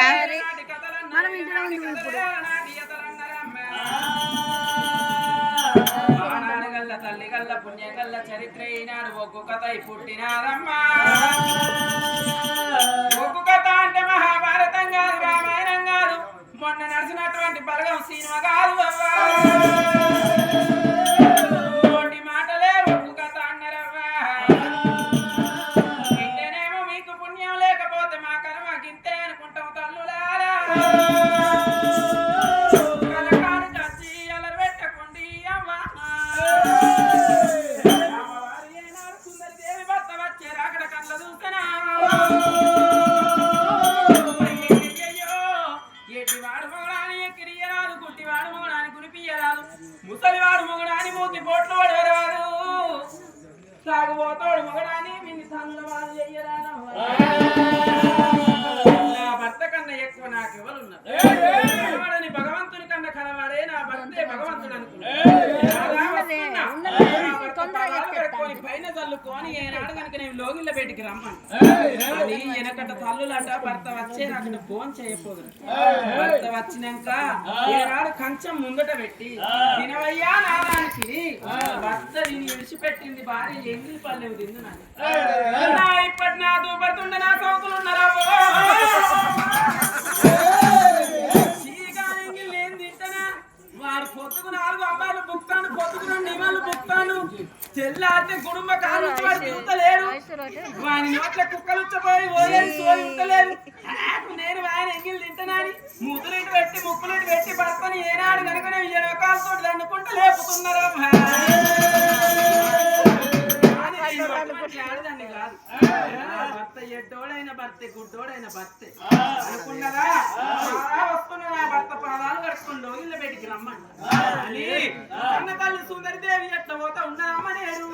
అత్తురా మనం ఇంట్లో ఉంది ఇప్పుడు. తల్లి గల్ల పుణ్య గల్ల చరిత్ర ఈనాడు ఒగ్గు కథ పుట్టినారమ్మా ఒగ్గు కథ అంటే మహాభారతం కాదు రామాయణం కాదు. మొన్న నడిచినటువంటి బలగం సినిమా వాడు మొగడాని ఎక్కిరియరాదు వాడు మొగడాని కునిపియ్యరాదు ముసలివాడు మొగడాని మూతి పోట్లు పడరాదు సాగుపోతాడు మొగడాని మిన్ని తన్నుల వాళ్ళు చెయ్యరాదమ్మా. పైన చల్లుకొని ఏనాడు కనుక నేను లోగిళ్ళ బయటికి రమ్మను. వెనకట తల్లులట భర్త వచ్చే అక్కడ ఫోన్ చేయకపోదు భర్త వచ్చినాక ఏనాడు కంచం ముందట పెట్టి తినవయ్యా నాదానికి భర్త దీన్ని విడిచిపెట్టింది భార్య ఎంగిలి పల్లెవు తిందు ఇప్పటి నా దూపడుతుండ నా సౌతులు ఉన్నారా? నోట్ల కుక్కలు ఉచ్చపోయి ఓలేని సోయి నేను ఆయన ఎంగిల్ తింటనాని ముద్దులిటి పెట్టి ముక్కులిటి పెట్టి భర్తని ఏనాడు కనుక నేను ఎనకాలతో దండుకుంటూ లేపుతున్నారా కాదు. భర్త ఎడ్డోడైన భర్తే గుడ్డోడైన భర్తే. అనుకున్నదా చాలా వస్తున్న నా భర్త పాదాలు కట్టుకుంటూ ఇళ్ళ బయటికి రమ్మంట. అని కన్న తల్లి సుందరి దేవి ఎట్లా పోతా ఉన్నదమ్మ నేను